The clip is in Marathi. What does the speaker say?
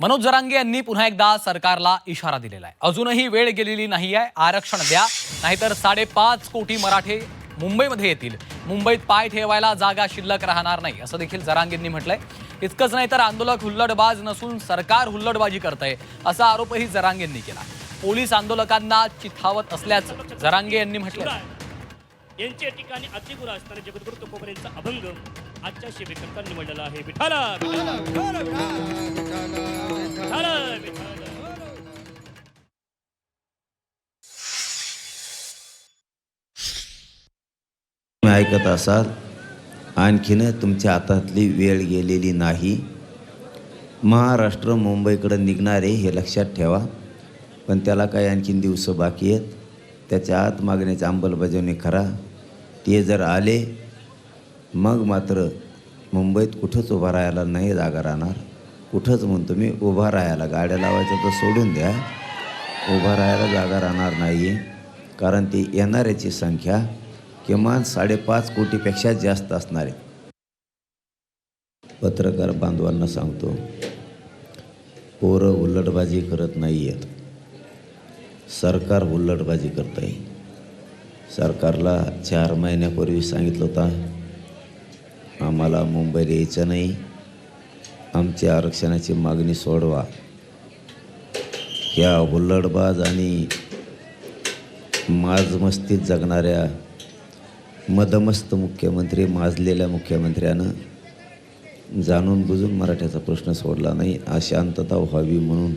मनोज जरांगे यांनी पुन्हा एकदा सरकारला इशारा दिलेला आहे. अजूनही वेळ गेलेली नाही आहे आरक्षण द्या. नाहीतर साडेपाच कोटी मराठे मुंबईमध्ये येतील. मुंबईत पाय ठेवायला जागा शिल्लक राहणार नाही असं देखील जरांगेंनी म्हटलंय. इतकंच नाही तर आंदोलक हुल्लडबाज नसून सरकार हुल्लडबाजी करतंय असा आरोपही जरांगेंनी केला. पोलीस आंदोलकांना चिथावत असल्याचं जरांगे यांनी म्हटलं यांच्या ठिकाणी अतिगुरा असताना जगद्गुरु तुकोबर यांचा अभंग आजच्या शिबिकांचा निवडलेला आहे. विठाला. तुम्ही ऐकत असाल आणखीन तुमच्या हातातली वेळ गेलेली नाही. महाराष्ट्र मुंबईकडं निघणारे हे लक्षात ठेवा पण त्याला काही आणखीन दिवस बाकी आहेत. त्याच्या आत मागण्याची अंमलबजावणी करा. ते जर आले मग मात्र मुंबईत कुठंच उभा राहायला नाही जागा राहणार. कुठंच म्हणतो मी उभा राहायला. गाड्या लावायचं तर सोडून द्या. उभा राहायला जागा राहणार नाही आहे कारण ती येणाऱ्याची संख्या किमान साडेपाच कोटीपेक्षा जास्त असणार आहे. पत्रकार बांधवांना सांगतो पोरं उल्लटबाजी करत नाही आहेत सरकार उल्लटबाजी करत आहे सरकारला चार महिन्यापूर्वी सांगितलं होतं आम्हाला मुंबईला यायचं नाही आमची आरक्षणाची मागणी सोडवा. ह्या हुल्लडबाज आणि माजमस्तीत जगणाऱ्या मदमस्त मुख्यमंत्री माजलेल्या मुख्यमंत्र्यानं जाणून बुजून मराठ्याचा प्रश्न सोडला नाही. अशांतता व्हावी म्हणून